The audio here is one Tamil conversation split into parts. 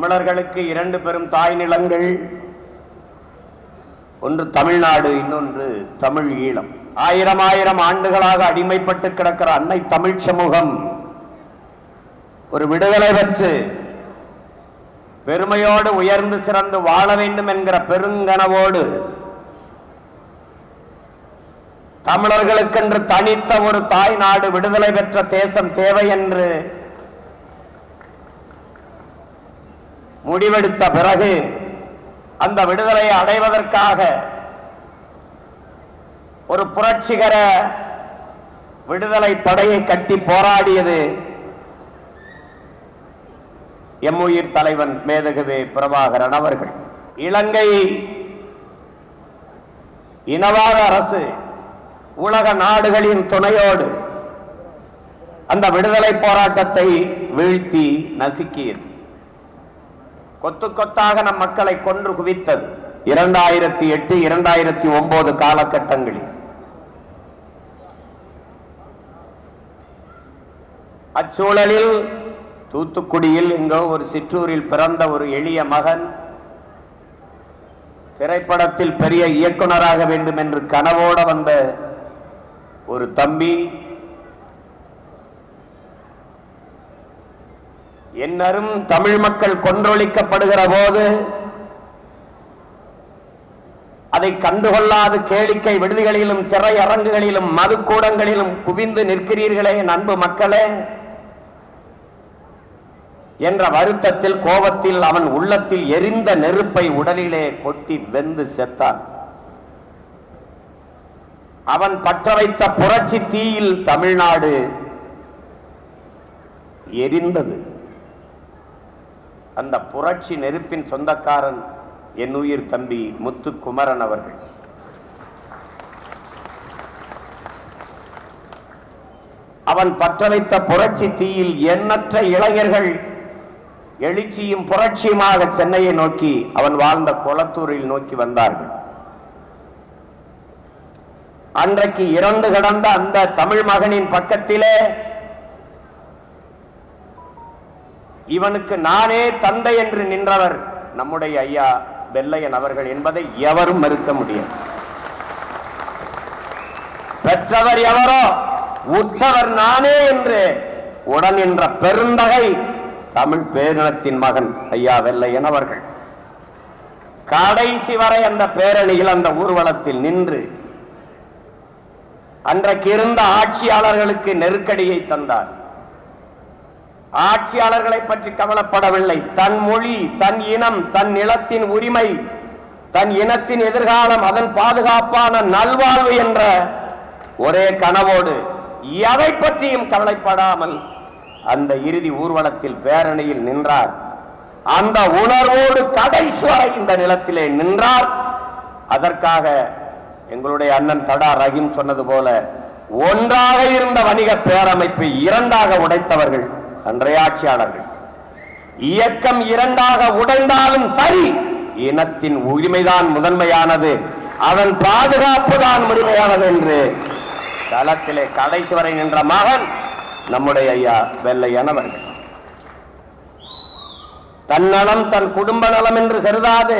தமிழர்களுக்கு இரண்டு பெரும் தாய் நிலங்கள். ஒன்று தமிழ்நாடு இன்னொன்று தமிழ் ஈழம். ஆயிரம் ஆயிரம் ஆண்டுகளாக அடிமைப்பட்டு கிடக்கிற அன்னை தமிழ் சமூகம் ஒரு விடுதலை பெற்று பெருமையோடு உயர்ந்து சிறந்து வாழ வேண்டும் என்கிற பெருங்கனவோடு தமிழர்களுக்கென்று தனித்த ஒரு தாய் நாடு விடுதலை பெற்ற தேசம் தேவை என்று முடிவெடுத்த பிறகு அந்த விடுதலையை அடைவதற்காக ஒரு புரட்சிகர விடுதலை படையை கட்டி போராடியது எம்முயிர் தலைவன் மேதகவே பிரபாகரன் அவர்கள். இலங்கை இனவாத அரசு உலக நாடுகளின் துணையோடு அந்த விடுதலை போராட்டத்தை வீழ்த்தி நசுக்கியது. கொத்து கொத்தாக நம் மக்களை கொன்று குவித்தது. இரண்டாயிரத்தி எட்டு இரண்டாயிரத்தி ஒன்பது காலகட்டங்களில். அச்சூழலில் தூத்துக்குடியில் எங்கோ ஒரு சிற்றூரில் பிறந்த ஒரு எளிய மகன் திரைப்படத்தில் பெரிய இயக்குனராக வேண்டும் என்று கனவோட வந்த ஒரு தம்பி என்னரும் தமிழ் மக்கள் கொன்றொழிக்கப்படுகிற போது அதை கண்டுகொள்ளாது கேளிக்கை விடுதிகளிலும் திரையரங்குகளிலும் மதுக்கூடங்களிலும் குவிந்து நிற்கிறீர்களே நண்பு மக்களே. என்ற வருத்தத்தில் கோபத்தில் அவன் உள்ளத்தில் எரிந்த நெருப்பை உடலிலே கொட்டி வெந்து செத்தான். அவன் பற்ற வைத்த புரட்சி தீயில் தமிழ்நாடு எரிந்தது. அந்த புரட்சி நெருப்பின் சொந்தக்காரன் என் உயிர் தம்பி முத்துக்குமரன் அவர்கள். அவன் பற்ற வைத்த புரட்சி தீயில் எண்ணற்ற இளைஞர்கள் எழுச்சியும் புரட்சியுமாக சென்னையை நோக்கி அவன் வாழ்ந்த கொளத்தூரில் நோக்கி வந்தார்கள். அன்றைக்கு இறந்து கிடந்த அந்த தமிழ் மகனின் பக்கத்திலே இவனுக்கு நானே தந்தை என்று நின்றவர் நம்முடைய ஐயா வெள்ளையன் அவர்கள் என்பதை எவரும் மறுக்க முடியும் பெற்றவர் எவரோ உற்றவர் நானே என்று உடன் நின்ற பெருந்தகை தமிழ் பேரினத்தின் மகன் ஐயா வெள்ளையன் அவர்கள். கடைசி வரை அந்த பேரணியில் அந்த ஊர்வலத்தில் நின்று அன்றைக்கு இருந்த ஆட்சியாளர்களுக்கு நெருக்கடியை தந்தார். ஆட்சியாளர்களை பற்றி கவலைப்படவில்லை. தன் மொழி தன் இனம் தன் நிலத்தின் உரிமை தன் இனத்தின் எதிர்காலம் அதன் பாதுகாப்பான நல்வாழ்வு என்ற ஒரே கனவோடு எதை பற்றியும் கவலைப்படாமல் அந்த இறுதி ஊர்வலத்தில் பேரணியில் நின்றார். அந்த உணர்வோடு கடைசி வரை இந்த நிலத்திலே நின்றார். அதற்காக எங்களுடைய அண்ணன் தடா ரஹீம் சொன்னது போல ஒன்றாக இருந்த வணிக பேரமைப்பை இரண்டாக உடைத்தவர்கள் அன்றைய ஆட்சியாளர்கள் இயக்கம் இரண்டாக உடைந்தாலும் சரி இனத்தின் உரிமைதான் முதன்மையானது. அதன் பாதுகாப்பு தான் முழுமையானது என்று களத்திலே கடைசி வரை நின்ற மகன் நம்முடைய ஐயா வெள்ளையன் அவர்கள். தன்னலம் தன் குடும்ப நலம் என்று கருதாது.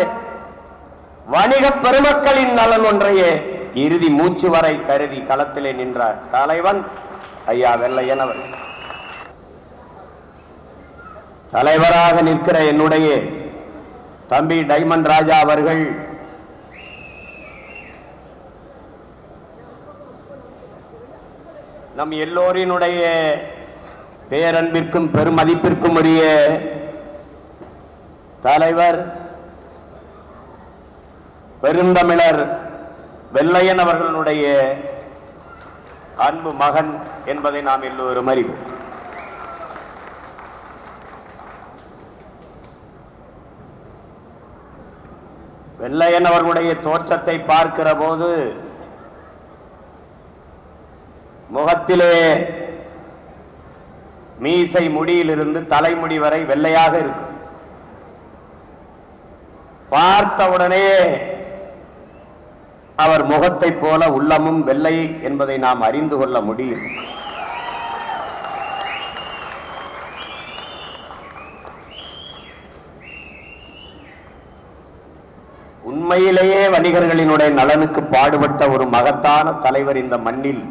வணிக பெருமக்களின் நலன் ஒன்றையே இறுதி மூச்சு வரை கருதி களத்திலே நின்றார் தலைவன் ஐயா வெள்ளையன் அவர்கள். தலைவராக நிற்கிற என்னுடைய தம்பி டைமண்ட் ராஜா அவர்கள் நம் எல்லோரினுடைய பேரன்பிற்கும் பெருமதிப்பிற்கும் உரிய தலைவர் பெருந்தமிழர் வெள்ளையன் அவர்களுடைய அன்பு மகன் என்பதை நாம் எல்லோரும் அறிவோம். வெள்ளையன் அவர்களுடைய தோற்றத்தை பார்க்கிற போது முகத்திலே மீசை முடியிலிருந்து தலைமுடி வரை வெள்ளையாக இருக்கும். பார்த்தவுடனே அவர் முகத்தைப் போல உள்ளமும் வெள்ளை என்பதை நாம் அறிந்து கொள்ள முடியும். உண்மையிலேயே வணிகர்களினுடைய நலனுக்கு பாடுபட்ட ஒரு மகத்தான தலைவர் இந்த மண்ணில்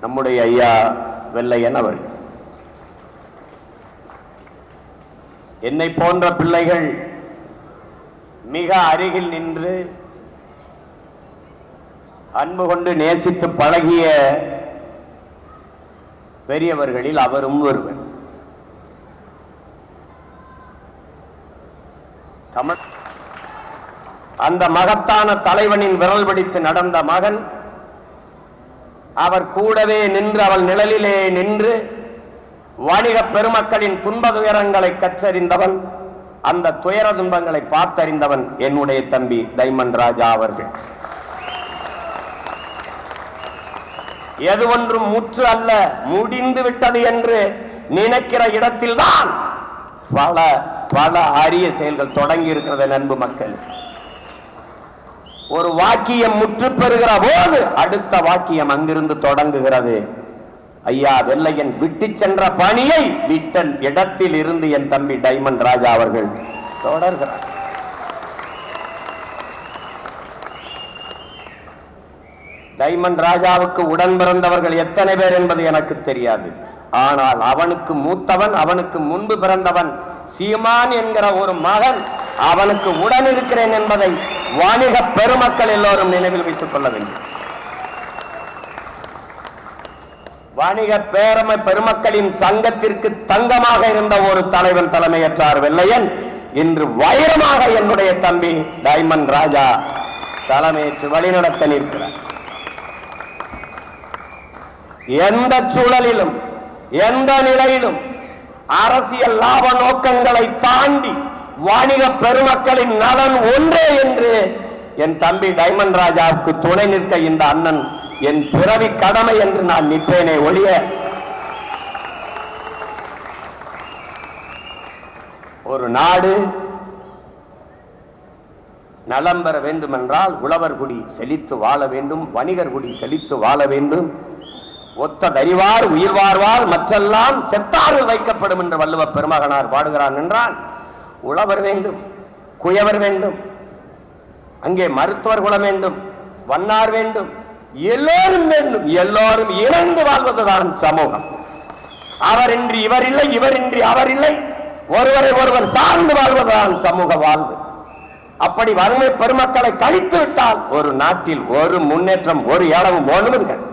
நம்முடைய ஐயா வெள்ளையன் அவர். என்னை போன்ற பிள்ளைகள் மிக அருகில் நின்று அன்பு கொண்டு நேசித்து பழகிய பெரியவர்களில் அவரும் ஒருவர். தமிழ் அந்த மகத்தான தலைவனின் விரல் பிடித்து நடந்த மகன் அவர் கூடவே நின்று அவள் நிழலிலே நின்று வணிக பெருமக்களின் துன்ப துயரங்களை கற்றறிந்தவன் அந்த துயர துன்பங்களை பார்த்தறிந்தவன் என்னுடைய தம்பி தைமன் ராஜா அவர்கள். எது ஒன்றும் முற்று அல்ல முடிந்து விட்டது என்று நினைக்கிற இடத்தில்தான் பல பல அரிய செயல்கள் தொடங்கி இருக்கிறது நண்பு மக்கள். ஒரு வாக்கியம் முற்று பெறுகிற போது அடுத்த வாக்கியம் அங்கிருந்து தொடங்குகிறது. ஐயா வெள்ளையன் விட்டு சென்ற பணியை விட்டல் இடத்தில் இருந்து என் தம்பி டைமண்ட் ராஜா அவர்கள் தொடர்கிறார். டைமண்ட் ராஜாவுக்கு உடன் பிறந்தவர்கள் எத்தனை பேர் என்பது எனக்கு தெரியாது. ஆனால் அவனுக்கு மூத்தவன் அவனுக்கு முன்பு பிறந்தவன் சீமான் என்கிற ஒரு மகன் அவனுக்கு உடன் இருக்கிறேன் என்பதை வணிக பெருமக்கள் எல்லோரும் நினைவில் வைத்துக் கொள்ள வேண்டும். வணிக பேரமை பெருமக்களின் சங்கத்திற்கு தங்கமாக இருந்த ஒரு தலைவன் தலைமையற்றார் வெள்ளையன் இன்று வைரமாக என்னுடைய தம்பி டைமண்ட் ராஜா தலைமையேற்று வழிநடத்த நிற்கிறார். எந்த சூழலிலும் எந்த நிலையிலும் அரசியல் லாப நோக்கங்களை தாண்டி வாணிக பெருமக்களின் நலன் ஒன்றே என்று என் தம்பி டைமண்ட் ராஜாவுக்கு துணை நிற்க இந்த அண்ணன் என் பிறவி கடமை என்று நான் நிற்பேனே ஒழிய. ஒரு நாடு நலம் பெற வேண்டுமென்றால் உழவர் குடி செழித்து வாழ வேண்டும் வணிகர் குடி செழித்து வாழ வேண்டும். ஒத்த தறிவார் உயிர் வாழ்வார் மற்றெல்லாம் செத்தாரில் வைக்கப்படும் என்று வள்ளுவ பெருமகனார் பாடுகிறான் என்றால் உழவர் வேண்டும் குயவர் வேண்டும் அங்கே மருத்துவர் குலம் வேண்டும் வண்ணார் வேண்டும் எல்லோரும் வேண்டும் எல்லோரும் இணைந்து வாழ்வதுதான் சமூகம். அவரின்றி இவர் இல்லை இவரின்றி அவர் இல்லை ஒருவரை ஒருவர் சார்ந்து வாழ்வதுதான் சமூக வாழ்வு. அப்படி வறுமை பெருமக்களை கழித்து விட்டால் ஒரு நாட்டில் ஒரு முன்னேற்றம் ஒரு இடமும் ஒன்றும் இருக்காது